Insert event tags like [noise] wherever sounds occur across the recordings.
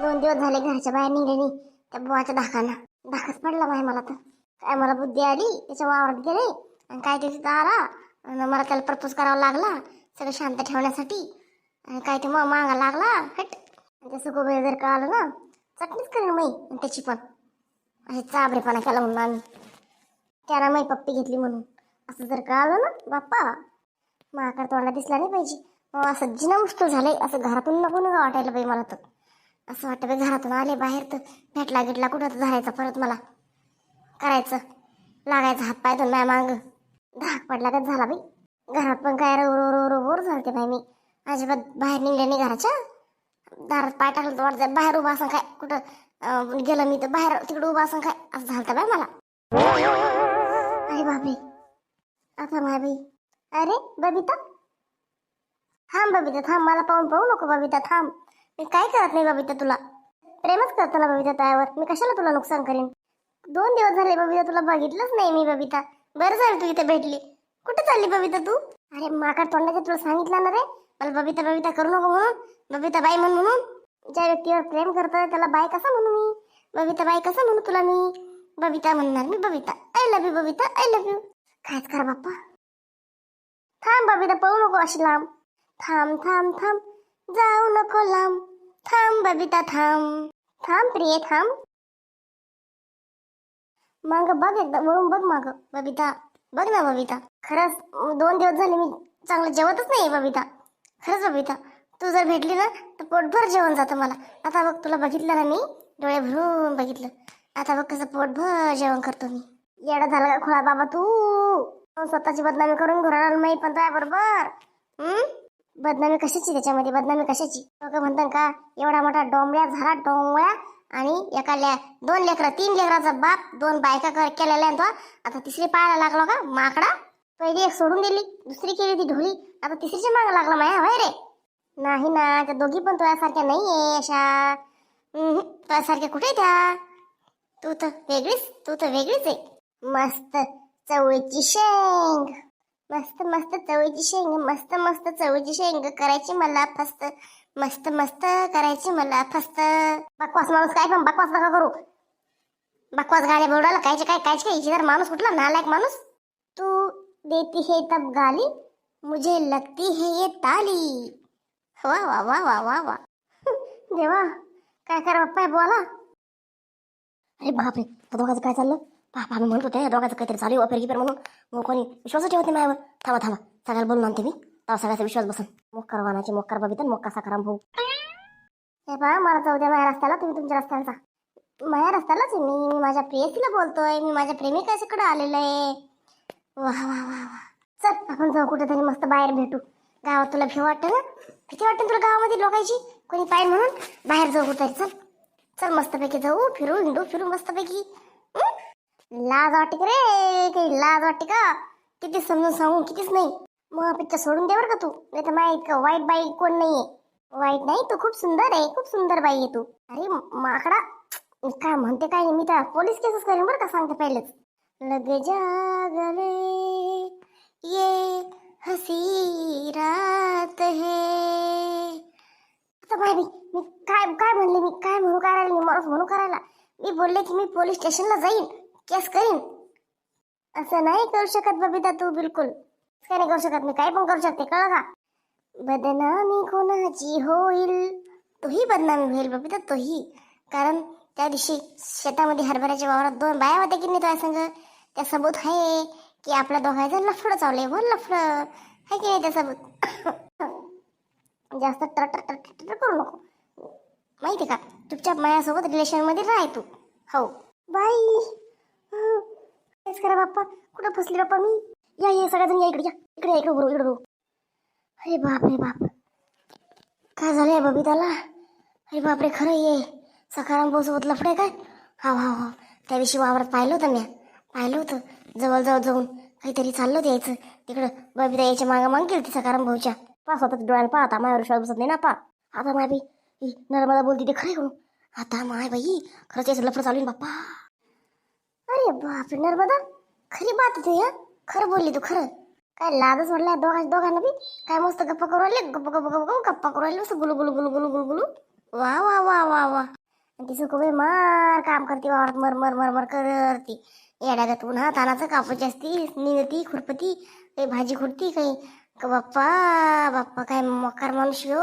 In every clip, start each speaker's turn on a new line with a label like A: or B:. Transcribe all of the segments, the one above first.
A: दोन दिवस झाले घराच्या बाहेर निघले नाही. त्या बुवाच्या धाकानं. धाकच पडला माय मला तर. काय मला बुद्धी आली त्याच्या वावरात गेले आणि काय त्याची आला आणि मला त्याला प्रपोज करावा लागला सगळं शांत ठेवण्यासाठी. आणि काय ते मग मागा लागला हट. आणि ते सुखोबाई जर का आलं ना चटणीच करेन मी आणि त्याची पण. असे चाबरेपणा केला म्हणून आम्ही. त्याला मी पप्पी घेतली म्हणून. असं जर का आलं ना बाप्पा. माकड तोंडला दिसला नाही पाहिजे. मग असं जिना मुश्किल झालंय असं घरातून नको नका वाटायला पाहिजे मला तर. असं वाटतं बाई घरातून आले बाहेर तर भेटला गिटला कुठं तर धरायचा परत मला. करायचं. लागायचं हात पाय दोन माय मांग. धाक पडला का झाला बाई. घरात पण काय रो रो रो बोर झालते बाई मी. अजिबात बाहेर निघले नाही घराच्या. दारात पाय टाकलं तर वाटतं बाहेर उभा असं काय कुठं गेलं मी तर बाहेर तिकडे उभा असं काय असं झालं बाई मला. अरे बापरे आता माय अरे बबिता. थांब बबिता थांब मला पाहून पाहू नको बबिता थांब. मी काय करत नाही बबिता तुला? प्रेमच करतो ना बबिता त्यावर मी कशाला तुला नुकसान करीन? दोन दिवस झाले बबिता तुला बघितलंच नाही मी बबिता. बरं झालं तू इथे भेटली. कुठे चालली बबिता तू? अरे माकड तोंडाचं तुला सांगितलं ना रे. मला बबिता बबिता करू नको म्हणून. बबिता बाई म्हण म्हणून. ज्या व्यक्तीवर प्रेम करतोय त्याला बाई कसा म्हणू मी? बबिता बाई कसा म्हणू तुला मी? बबिता म्हणणार मी Babita. I love you Babita. I love you खायच कर बाप्पा. थांब बबिता पळू नको अशी लांब. थांब थांब थांब. जाऊ नको लांब. थांब बबिता थांब. थांब प्रिये थांब. मग बघ एकदा वळून बघ माग बबिता. बघ ना बबिता. खरंच दोन दिवस झाले मी चांगलं जेवतच नाही बबिता. खरंच बबिता तू जर भेटली ना तर पोटभर जेवण जातं मला. आता बघ तुला बघितलं ना मी? डोळे भरून बघितलं. आता बघ कसं पोटभर जेवण करतो मी. येडा झाला का खोळा बाबा तू? स्वतःची बदनामी करून घराला नाही पण काय बरोबर. बदनामी कशाची त्याच्यामध्ये? बदनामी कशाची? लोक म्हणतात का एवढा मोठा डोंबळ्या झाला डोंबळ्या आणि एका ले दोन लेकरं तीन लेकराचा बाप दोन बायका कर- केलेल्या तो. आता तिसरी पाहायला लागलो का? माकडा. पहिली एक सोडून दिली दुसरी केली ती ढोली. आता तिसरीच्या मागं लागला माया होय रे? नाही ना त्या दोघी पण तुझ्यासारख्या नाहीये अशा. तुझ्यासारख्या कुठे त्या? तू तर वेगळीच तू तर वेगळीच आहे. मस्त चवळीची शेंग. मस्त मस्त चवळीची शेंग मस्त मस्त चवळीची शेंग करायची मला फस्त मस्त मस्त करायची मला फस्त. बकवास माणूस काय पण बकवास नका करू. बकवास गाड्या बोलायला कायचे काय कायचे काय इथे माणूस कुठला नालायक माणूस तू देती है तब गाली मुझे लगती है ये ताली. वा वा वा वा वा वा. [laughs] देवा काय करा बाप्पा बोला. अरे बापरे त्या दोघांचं काय चाललं? बापा आम्ही म्हणत होते दोघांचं काहीतरी चालू अफेर अपेर म्हणून. मग कोणी विश्वास ठेवत नाही माझ्यावर. थांबा थांबा. सगळ्याला बोलून आणते मी. तेव्हा सगळ्याचा विश्वास बसून. मोक्कार वानाची मोक्कार बघितलं मोक्का सकाराम भाऊ. हे पहा मला जाऊ द्या माझ्या रस्त्याला तुम्ही तुमच्या रस्त्याला जा. माझ्या रस्त्यालाच आहे मी. मी माझ्या प्रेयसीला बोलतोय. मी माझ्या प्रेमिकाच्याकडे आलेलो आहे. वा वा वा वा. चल आपण जाऊ कुठेतरी मस्त बाहेर भेटू. गावात तुला भीव वाटतं ना? भीती वाटते ना तुला गावामध्ये लोकांची? कोणी पाय म्हणून? बाहेर जाऊ कुठेतरी चल. चल मस्तपैकी जाऊ फिरू हिंडू फिरू मस्तपैकी. लाज वाटते का रे काही लाज वाटते का? किती समजून सांगू कितीच नाही. मग पिक्चर सोडून दे बरं का तू. नाही तर माहीत का वाईट बाई कोण नाहीये. वाईट नाही तू खूप सुंदर आहे खूप सुंदर बाई आहे तू. अरे माकडा काय म्हणते काय मी तर पोलीस केसेस करेन बरं का सांगते पहिलेच. लगे जागले ये हसी रात है. आता मी मी काय काय म्हणले मी काय म्हणू करायला मी माणूस म्हणू करायला? मी बोलले की मी पोलीस स्टेशनला जाईन. केस करीन. असं नाही करू शकत बबिता तू बिलकुल. काय नाही करू शकत. मी काय पण करू शकते कळ का? बदनामी कोणाची होईल? तोही बदनामी होईल बबिता तोही. कारण त्या दिवशी शेतामध्ये हरभऱ्याच्या वावरात दोन बाया होत्या की नाही तुझ्या संग त्या सबूत आहे की आपल्या दोघांचं लफडं चावलंय बोल हो, लफडं. आहे की नाही त्या सबूत? [coughs] जास्त टर टर करू नको. माहिती का? तुमच्या मायासोबत रिलेशनमध्ये राह तू. हो. बाई. तेच करा बाप्पा. कुठं फसले बाप्पा मी? या या सगळ्याजण या इकडे या. इकडे इकडे बरोबर इकडे अरे बाप रे बाप. काय झालंय बबिताला अरे बापरे खरं ये सकाराम भाऊ सोबत लफडे काय? हा हा हा त्या दिवशी वावरात पाहिलं होतं मी. पाहिलं होतं. जवळजवळ जाऊन काहीतरी चाललं होतं यायचं. तिकडं बबिता यायच्या मागं माग गेली ती सकाराम भाऊच्या. पा स्वतःच डोळ्याला पाहता माझ्यावर विश्वास बसत नाही ना पा. आता माय बाई नर्मदा बोलती ते खरे करू आता माय बाई खरंच याचं लफडं चालू बाप्पा. अरे बापरे नर्मदा खरी बात आहे तुझी खरं बोलली तू खरं. काय लाजच वाटल्या दोघा दोघांना बी? काय मस्त गप्पा करू राहिले? गप्प गप्प गप् गप्पा करू राहिले मस्त गुलू गुलू गुलू गुलू गुलू गुलू. वा वा वा वा वा. आणि ती सुखबाई मार काम करते वावरात मर मर मर मर करती. येड्यागत उन्हा तानाचं कापूची असती निघती खुरपती काही भाजी खुरती काही बाप्पा बाप्पा काय मकार माणूस हो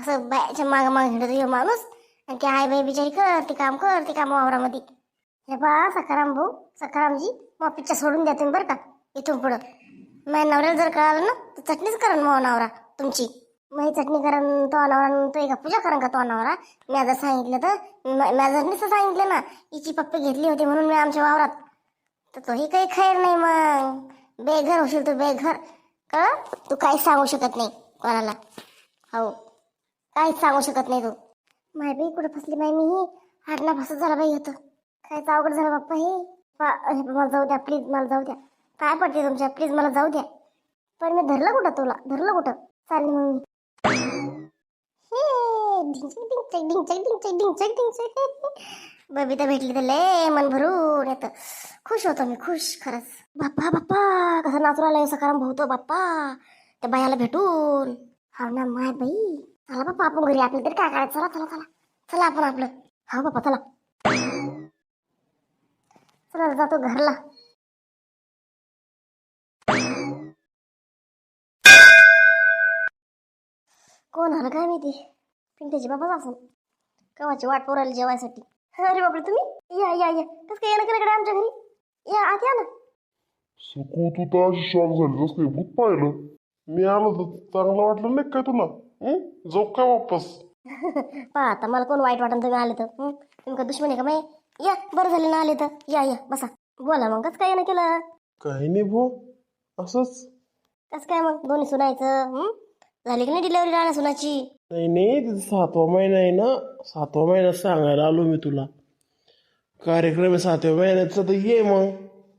A: असं बायाच्या माग माग हिंडतो हो माणूस. आणि ती आई बाई बिचारी करते काम करते काम वावरामध्ये. हे बा सकाराम भाऊ सकारामजी मग सोडून द्या तुम्ही बरं का इथून पुढं. माझ्या नवऱ्याला जर कळालं ना तर चटणीच करण मग नवरा तुमची. मग ही चटणी करण तो नवरा तो एका पूजा करण का तो नवरा मी आज सांगितलं तर मॅझरनीच सांगितलं ना हिची पप्पी घेतली होती म्हणून मी आमच्या वावरात. तर तोही काही खैर नाही मग. बेघर होशील तू बेघर. कळ तू काहीच सांगू शकत नाही कोणाला. हो. काहीच सांगू शकत नाही तू. माय बाई कुठं फसली बाई मी? हाडना फसत झाला बाई होतं काहीच अवघड झालं बाप्पा हे. पा- हे मला जाऊ द्या प्लीज मला जाऊ द्या. काय पडते तुमच्या प्लीज मला जाऊ द्या. पण मी धरलं कुठं तुला? धरलं कुठं? चालली मग मी. हे ढिंचक ढिंचक ढिंचक ढिंचक ढिंचक ढिंचक. बबिता भेटली तर लय मन भरून येतं. खुश होतो मी खुश खरंच. बाप्पा बाप्पा कसा नाचून आलाय सकाराम भाऊतो बाप्पा. त्या बायाला भेटून. हा ना माय बाई. चला बाप्पा आपण घरी आपलं तरी काय करायचं? चला चला चला. चला आपण आपलं. हा बाप्पा चला. चला जातो घरला. कोण आलं काय माहिती? पिंट्याची बाबाच असेल कवाची वाट पोरायला जेवायसाठी. अरे बापरे तुम्ही? या या या. कसं काय येणं केलं आमच्या घरी? या आत या ना.
B: सुकू तू तर अशी शॉक झाली जसं काही भूत पाहिलं. मी आलो तर चांगलं वाटलं नाही काय तुला? हं? जाऊ काय वापस? [laughs]
A: पहा आता मला कोण वाईट वाटन तुम्ही आले तर. हं? तुम्ही का दुश्मन आहे का माही या बरं झालं ना आले तर. या या बसा. बोला मग कसं काय येणं केलं?
B: काही नाही भो असंच.
A: कसं काय मग दोन्ही सुनायचं हं? झाली की नाही डिलेवरी राहणार सुनाची?
B: नाही नाही तिचा सातवा महिना आहे ना. सातवा महिना सांगायला आलो मी तुला. कार्यक्रम आहे सातव्या महिन्याचा तर ये मग.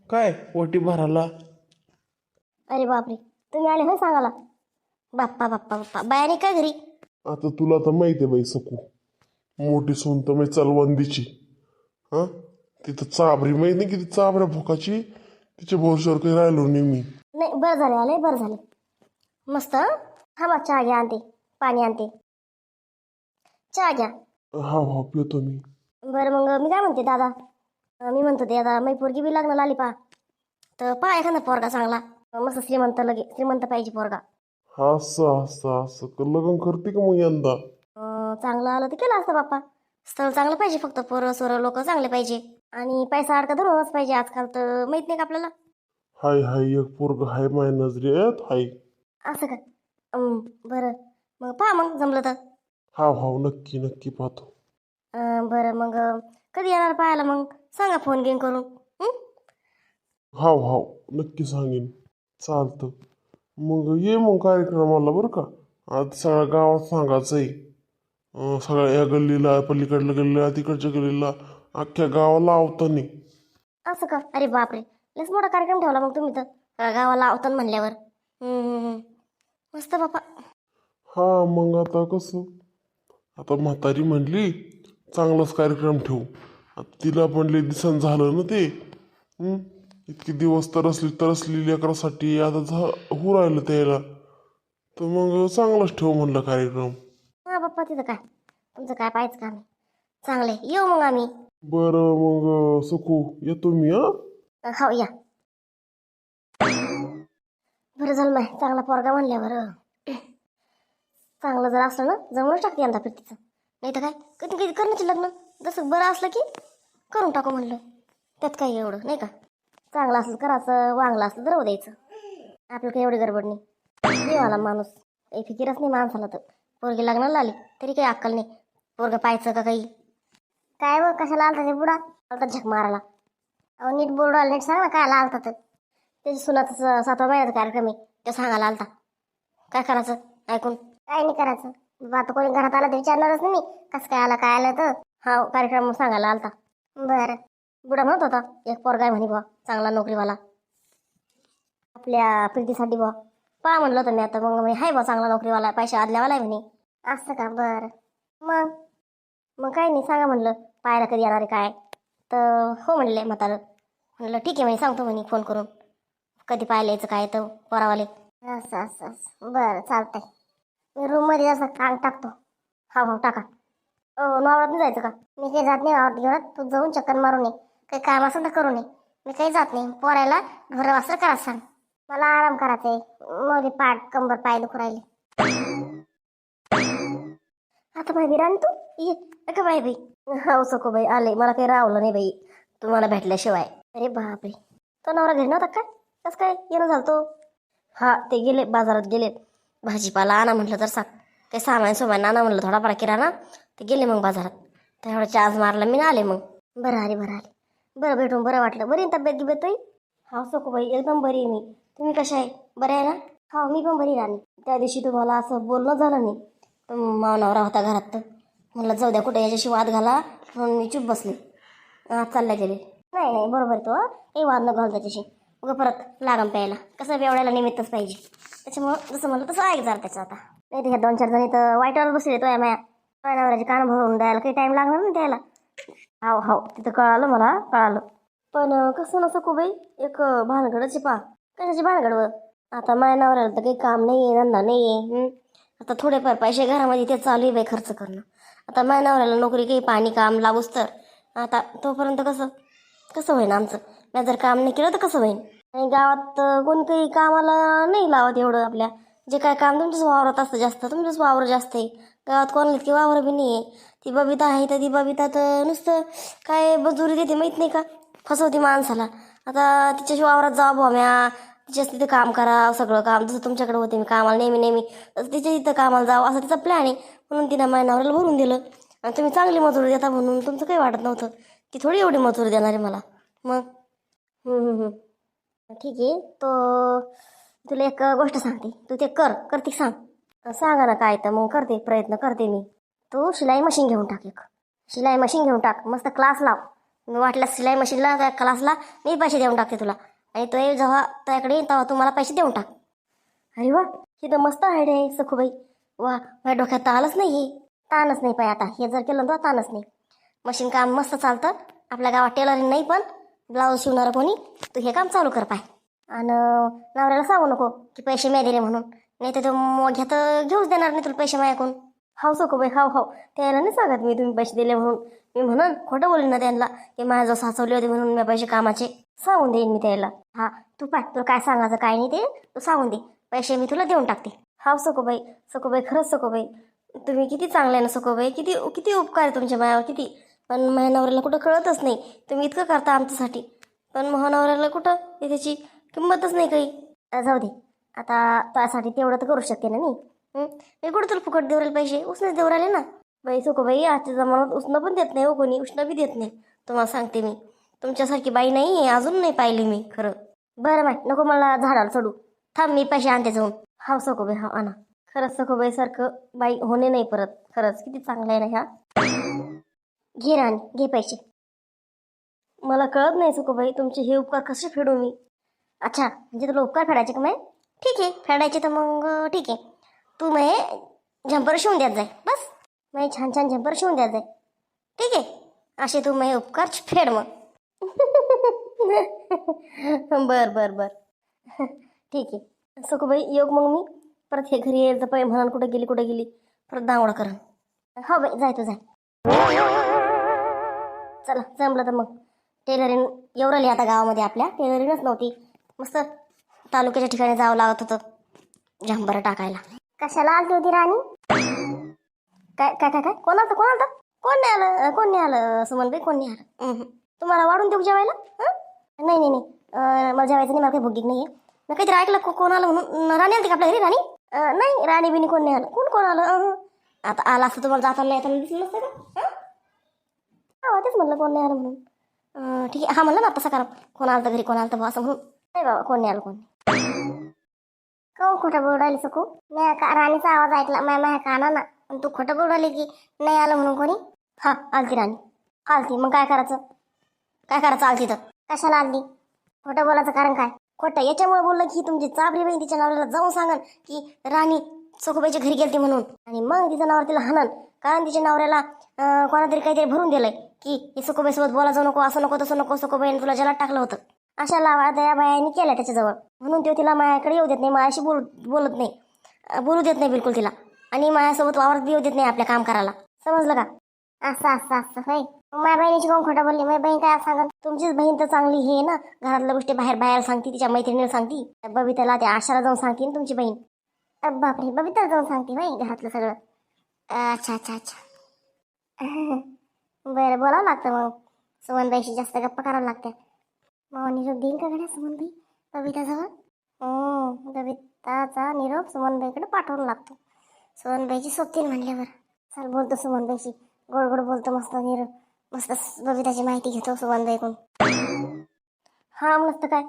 B: काय ओटी भरायला?
A: अरे बापरे तुम्ही आले होय सांगाला बाप्पा बाप्पा बाप्पा बायाने काय घरी?
B: आता तुला तर माहिती आहे बाई सकू मोठी सून तर मी चलवंदीची. हां? तिथं चाबरी माहिती नाही किती चाबऱ्या भोकाची. तिच्या भरोश्यावर काही राहिलो नाही मी.
A: नाही बरं झालं आले बरं झालं. मस्त हं? थांबा चहा घ्या आणते. पाणी आणते. चहा घ्या.
B: हा हा पितो मी.
A: बरं मग मी काय म्हणते दादा? अं, मी म्हणतो ते आता मी पोरगी बी लागणार आली पा तर पा एखादा पोरगा चांगला. मस्त श्रीमंत लगे श्रीमंत पाहिजे पोरगा.
B: हा असं असं असं. क- लग्न करते का मग यंदा?
A: अं, चांगलं आलं तर केलं असतं बाप्पा. स्थळ चांगलं पाहिजे फक्त. पोरं सोरं लोक चांगले पाहिजे. आणि पैसा अडका धरूनच पाहिजे. आजकाल तर माहीत नाही का आपल्याला?
B: हाय हाय एक पोरग हाय माय नजरेत हाय.
A: असं का? अं, बरं. मग पहा मग जमलं तर.
B: हाव हाव नक्की नक्की पाहतो.
A: अं, बरं मग अं, कधी येणार पाहायला मग? सांगा फोन घेऊन करून. हं?
B: हाव हाव नक्की सांगेन. चालतं. मग ये मग कार्यक्रमाला बरं का. आज सगळ्या गावात सांगायचं आहे सगळ्या या गल्लीला पलीकडल्या गल्लीला तिकडच्या गल्लीला अख्ख्या गावाला आवतानी
A: असं का? अरे बापरे. लस मोठा कार्यक्रम ठेवला मग तुम्ही तर. गावाला आवतन म्हणल्यावर. मस्त बापा.
B: हा मग आता कसं? आता म्हातारी म्हणली चांगलाच कार्यक्रम ठेवू. आता तिला पण लई दिसन झालं ना ते. हं? इतके दिवस तरसली तरसली लेकरासाठी आता झा होऊ राहिलं त्याला. तर मग चांगलाच ठेवू म्हणलं कार्यक्रम.
A: बाप्पा तिथं काय? तुमचं काय पाहायचं का आम्ही चांगले येऊ मग आम्ही.
B: बरं मग सुखू येतो मी हा?
A: अं, हो या. बरं झालं माय. चांगला पोरगा म्हणल्यावर चांगलं जर असलं ना जमूनच टाकते यंदा प्रीतीचं नाही तर काय? कधी कधी करण्याचे लग्न. जसं बरं असलं की करून टाकू म्हणलं. त्यात काही एवढं नाही का? चांगलं असलं करायचं वांगलं असलं तर राहू द्यायचं. आपलं काही एवढी गडबड नाही. देवाला माणूस. काही फिकिरच नाही माणसाला तर. पोरगी लग्नाला आली तरी काही अक्कल नाही. पोरगं पाहायचं का काही? काय बघ कशाला आलता ते बुडा? आलता झक मारायला. अहो नीट बोर्ड आला नीट सांग ना काय आलता तर. त्याच्या सुनाचा स- सातवा महिन्याचा कार्यक्रम आहे ते सांगायला आलता. काय करायचं? ऐकून. काय नाही करायचं. बाबा आता कोणी घरात आलं तर विचारणारच नाही मी. कसं काय आला काय आलं तर. हा कार्यक्रम सांगायला आलता. बरं. बुडा म्हणत होता एक पोरगा आहे म्हणे बुवा चांगला नोकरीवाला. आपल्या प्रीतीसाठी बुवा. पहा म्हणलं होतं मी आता मग मी हाय बुवा चांगला नोकरीवाला पैसे आदल्यावाला आहे म्हणे. असं का? बरं. मग? मग काय नाही सांगा म्हणलं. पाहायला कधी येणार आहे काय? तर हो म्हणले म्हातारं. म्हणलं ठीक आहे म्हणे सांगतो म्हणे फोन करून. कधी पाहायला यायचं काय तर पोरावाले. असं असं असं. बरं चालतंय. मी रूममध्ये असं कांग टाकतो. हा हो टाका. ओ नवरात नाही जायचं का? मी काही जात नाही वावरात घेऊन तू जाऊन चक्कर मारू नये. काही काम असेल तर करू नये. मी काही जात नाही. पोरायला घरं वासर करा सांग. मला आराम करायचा आहे मोदी पाठ कंबर पाय दुखू राहिले. आता बाई रान तू? ये. का बाई बाई. हो सको बाई आले. मला काही रावलं नाही बाई. तुम्हाला भेटल्याशिवाय. अरे बापरे. तो नवरा घरी नव्हता काय कसं काय? येणं झालं तो? हा ते गेले बाजारात गेले भाजीपाला आणा म्हटलं तर सांग. काही सामान सोमान आणा म्हटलं थोडाफार किराणा. ते गेले मग बाजारात. तेवढा चार्ज मारला मी ना आले मग. बरं आले बरं आले. बरं भेटून बरं वाटलं. बरी तब्येत गिब्येत तुही हा सको बाई एकदम बरी आहे मी. तुम्ही कशा आहे? बरं आहे ना? हा मी पण बरी राणी. त्या दिवशी तुम्हाला असं बोलणं झालं नाही. मावनावरा होता घरात. तर म्हणलं जाऊ द्या कुठे याच्याशी वाद घाला. म्हणून मी चूप बसले. आज चालल्या गेले. नाही नाही बरोबर तो काही वाद न घाल त्याच्याशी. मग परत लागम प्यायला. कसं बेवड्याला निमित्तच पाहिजे. त्याच्यामुळं जसं म्हणलं तसं ऐक जरा त्याचं आता. नाही ह्या दोन चार जणी तर वाईटावर बसले तो माया. नवऱ्याचे कान भरून द्यायला काही टाईम लागणार ना द्यायला हाव हाव तिथं कळालं मला कळालं. पण कसं नसं कुबाई एक भानगडच पा कशाची भानगड व आता माझ्या नवऱ्याला तर काही काम नाही आहे धंदा नाही आहे आता थोडेफार पैसे घरामध्ये ते चालू आहे बाई खर्च करणं. आता माझ्या नवऱ्याला नोकरी काही पाणी काम लागूच तर. आता तोपर्यंत कसं? कसं होईन आमचं? मी जर काम नाही केलं तर कसं होईन? आणि गावात कोण काही कामाला नाही लावत एवढं आपल्या. जे काय काम तुमच्याच वावरात असतं जास्त तुमच्याच वावर जास्त आहे. गावात कोणाला इतकी वावर बी नाही आहे. ती बबिता आहे तर ती बबिता तर नुसतं काय मजुरी देते माहीत नाही का? फसवते माणसाला. आता तिच्याशी वावरात जाऊ बुवा म्या. तिच्याच तिथं काम करा सगळं काम. जसं तुमच्याकडे होते मी कामाला नेहमी नेहमी तसं तिच्या तिथं कामाला जावं. असं तिचा प्लॅन आहे. म्हणून तिनं माझ्या नवऱ्याला भरून दिलं. आणि तुम्ही चांगली मजुरी देता म्हणून तुमचं काही वाटत नव्हतं. ती थोडी एवढी मजुरी देणार आहे मला. मग? ठीक आहे. तो तुला एक गोष्ट सांगते. तू ते कर. करते सांग. सांगा ना काय तर. मग करते. प्रयत्न करते मी. तू शिलाई मशीन घेऊन टाक एक. शिलाई मशीन घेऊन टाक. मस्त क्लास लाव. मी वाटलं शिलाई मशीनला त्या क्लासला मी पैसे देऊन टाकते तुला. आणि तो जेव्हा त्याकडे येईल तेव्हा तू मला पैसे देऊन टाक. अरे वा ही तर मस्त आयडिया आहे सखूबाई. वा माझ्या डोक्यात तर आलंच नाही हे ताणच नाही पाय आता. हे जर केलं तर ताणच नाही. मशीन काम मस्त चालतं. आपल्या गावात टेलरिंग नाही पण ब्लाऊज शिवणारं कोणी तू हे काम चालू कर पाय. आणि नवऱ्याला सांगू नको की पैसे मी दिले म्हणून. नाही तर तो मोठ्या तर घेऊच देणार नाही तुला पैसे माझ्याकडून. हाव सखूबाई हाव हाव. त्याला नाही सांगत मी तुम्ही पैसे दिले म्हणून. मी म्हणून खोटं बोलेन ना त्यांना की माझं साचवले होते म्हणून मी पैसे कामाचे सांगून देईन मी त्याला. हा तू पाय तुला काय सांगायचं काय नाही ते तू सांगून दे. पैसे मी तुला देऊन टाकते. हाव सकोबाई सकोबाई खरंच सकोबाई तुम्ही किती चांगले आहे ना सकोबाई किती किती उपकार आहे तुमच्या मायावर किती. पण माझ्या नवऱ्याला कुठं कळतच नाही. तुम्ही इतकं करता आमच्यासाठी. पण महानवऱ्याला कुठं त्याची किंमतच नाही काही. जाऊ दे. आता त्यासाठी तेवढं तर करू शकते ना मी. मी कुठं तुला फुकट देऊ राहिले पैसे? उसनेच देऊ राहिले ना. बाई सकोबाई आजच्या जमान्यात उष्ण पण देत नाही हो कोणी उष्ण बी देत नाही. तुम्हाला सांगते मी. तुमच्यासारखी बाई नाही आहे अजून नाही पाहिली मी खरं. बरं बाई नको मला झाडाला चढू. थांब मी पैसे आणते जाऊन. हाव सखोबाई हा आणा. खरंच सखोबाई सारखं बाई होणे नाही परत. खरंच किती चांगलं आहे ना ह्या. घे राणी घे पैसे. मला कळत नाही सुकोबाई तुमचे हे उपकार कसे फेडू मी? अच्छा म्हणजे तुला उपकार फेडायचे का मग ठीक आहे फेडायचे तर मग ठीक आहे. तू मग झंपर शिवून द्यात जाय बस. मग छान छान झंपर शिवून द्यायचं आहे ठीक आहे. असे तू मग उपकार फेड मग. बर बर बर. ठीक आहे. सकोबाई योग मग मी. परत हे घरी यायचं पाहिजे म्हणाल कुठं गेली कुठं गेली. परत दांगडा कर. हो बाई जाय तू जाय. चला जमलं तर मग. टेलरिंग एवढं राहिली आता गावामध्ये आपल्या. टेलरिंगच नव्हती. मस्त तालुक्याच्या ठिकाणी जावं लागत होतं. झंबर टाकायला. कशाला आली होती राणी? काय काय काय काय? कोण आलं कोण आलं कोण नाही आलं? कोण नाही आलं सुमनबाई कोण नाही आलं. तुम्हाला वाढून देऊ जेवायला? हं? नाही नाही नाही. मला जेवायचं नाही मला काही भुगीक नाही आहे मी काहीतरी ऐकलं को- कोण आलं म्हणून? राणी आली का आपल्या घरी राणी? नाही राणी बिनी कोण नाही आलं. कोण कोण आलं. आता आला असतं तुम्हाला जाताना येताना दिसलं नसतं का? हं? हा तेच म्हणलं कोण नाही आलं म्हणून. ठीक आहे. हा म्हणलं ना तसा करा कोण आलं तर घरी कोण आलं तर असं म्हणून. नाही बाबा कोण नाही आलं कोण काऊ खोटं बोलायला सकू? मी का राणीचा आवाज ऐकला. माझ्या काना ना आणि तू खोटं बोलायली की नाही आलं म्हणून कोणी? हा आलती राणी. आलती. मग काय करायचं? काय करायचं आलती तर? कशाला आलती? खोटं बोलायचं कारण काय? खोटं याच्यामुळे बोललं की तुमची चाबरी बहीण तिच्या नवऱ्याला जाऊन सांगन की राणी सखूबाईच्या घरी गेलती म्हणून. आणि मग तिचं नावर तिला हाणन. कारण तिच्या नवऱ्याला कोणातरी काहीतरी भरून दिलंय की हे सखूबाईसोबत बोला जाऊ नको असं नको तसं नको सखूबाईने तुला जलात टाकलं होतं. अशा लावा दयाबायाने केल्या त्याच्याजवळ. म्हणून तो तिला माझ्याकडे येऊ देत नाही माझ्याशी बोल बोलत नाही. बोलू देत नाही बिलकुल तिला. आणि माझ्यासोबत वावरत बी देत नाही आपल्या काम करायला समजलं का? असं असं असं होय? माझ्या बहिणीची कोण खोटं बोलली? माझी बहीण काय सांगत तुमचीच बहीण तर चांगली हे ना. घरातल्या गोष्टी बाहेर बाहेर सांगते तिच्या मैत्रिणीला सांगते. बबिताला त्या आशाला जाऊन सांगते ना तुमची बहीण. बापरे बबिताला जाऊन सांगते बाई घरातलं सगळं? अच्छा अच्छा अच्छा. [laughs] बरं बोलावं लागतं मग. सुमनबाईशी जास्त गप्पा करावं लागत्या. मग निरोप देईन का गड्या सुमनबाई? बबिताजवळ? हो बबिताचा निरोप सुमनबाईकडे पाठवून लागतो. सुमनबाईची सोबतीन म्हणल्यावर. चल बोलतो सुमनबाईशी गोड गोड बोलतो मस्त निर. मस्त बबिताची माहिती घेतो सुमनबाईकडून हा मस्त काय?